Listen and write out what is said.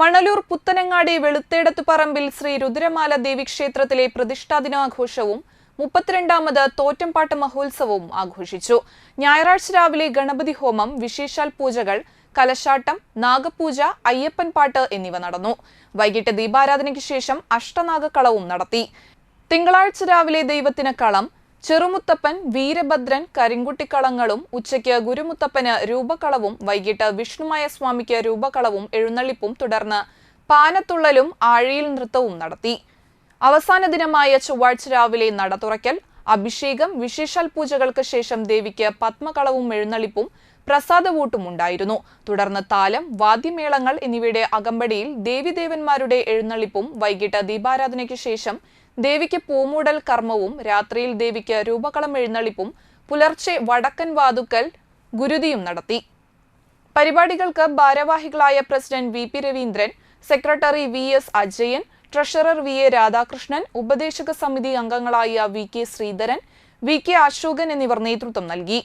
മണലൂർ പുത്തനങ്ങാടി വെളുത്തേടത്ത് പറമ്പിൽ ശ്രീ രുദ്രമാല ദേവി ക്ഷേത്രത്തിലെ പ്രതിഷ്ഠാ ദിനാഘോഷവും മുപ്പത്തിരണ്ടാമത് തോറ്റംപാട്ട് മഹോത്സവവും ആഘോഷിച്ചു. ഞായറാഴ്ച രാവിലെ ഗണപതി ഹോമം വിശേഷാൽ പൂജകൾ കലശാട്ടം നാഗപൂജ അയ്യപ്പൻ പാട്ട് എന്നിവ നടന്നു. വൈകിട്ട് ദീപാരാധനയ്ക്ക് ശേഷം അഷ്ടനാഗക്കളവും നടത്തി. തിങ്കളാഴ്ച രാവിലെ ദൈവത്തിന് കളം ചെറുമുത്തപ്പൻ വീരഭദ്രൻ കരിങ്കുട്ടിക്കളങ്ങളും ഉച്ചയ്ക്ക് ഗുരുമുത്തപ്പന് രൂപക്കളവും വൈകിട്ട് വിഷ്ണുമായ സ്വാമിക്ക് രൂപക്കളവും എഴുന്നള്ളിപ്പും തുടർന്ന് പാനത്തുള്ളലും ആഴിയിൽ നൃത്തവും നടത്തി. അവസാന ദിനമായ ചൊവ്വാഴ്ച രാവിലെ നട തുറക്കൽ അഭിഷേകം വിശേഷാൽ പൂജകൾക്ക് ശേഷം ദേവിക്ക് പത്മകളവും എഴുന്നള്ളിപ്പും പ്രസാദവൂട്ടും ഉണ്ടായിരുന്നു. തുടർന്ന് താലം വാദ്യമേളങ്ങൾ എന്നിവയുടെ അകമ്പടിയിൽ ദേവിദേവന്മാരുടെ എഴുന്നള്ളിപ്പും വൈകിട്ട് ദീപാരാധനയ്ക്ക് ശേഷം ദേവിക്ക് പൂമൂടൽ കർമ്മവും രാത്രിയിൽ ദേവിക്ക് രൂപകളം എഴുന്നള്ളിപ്പും പുലർച്ചെ വടക്കൻ വാതുക്കൽ ഗുരുതിയും നടത്തി. പരിപാടികൾക്ക് ഭാരവാഹികളായ president V P Raveendran secretary V S Ajayan treasurer V A Radhakrishnan ഉപദേശക സമിതി അംഗങ്ങളായ V K Sreedharan V K Asokan എന്നിവർ നേതൃത്വം നൽകി.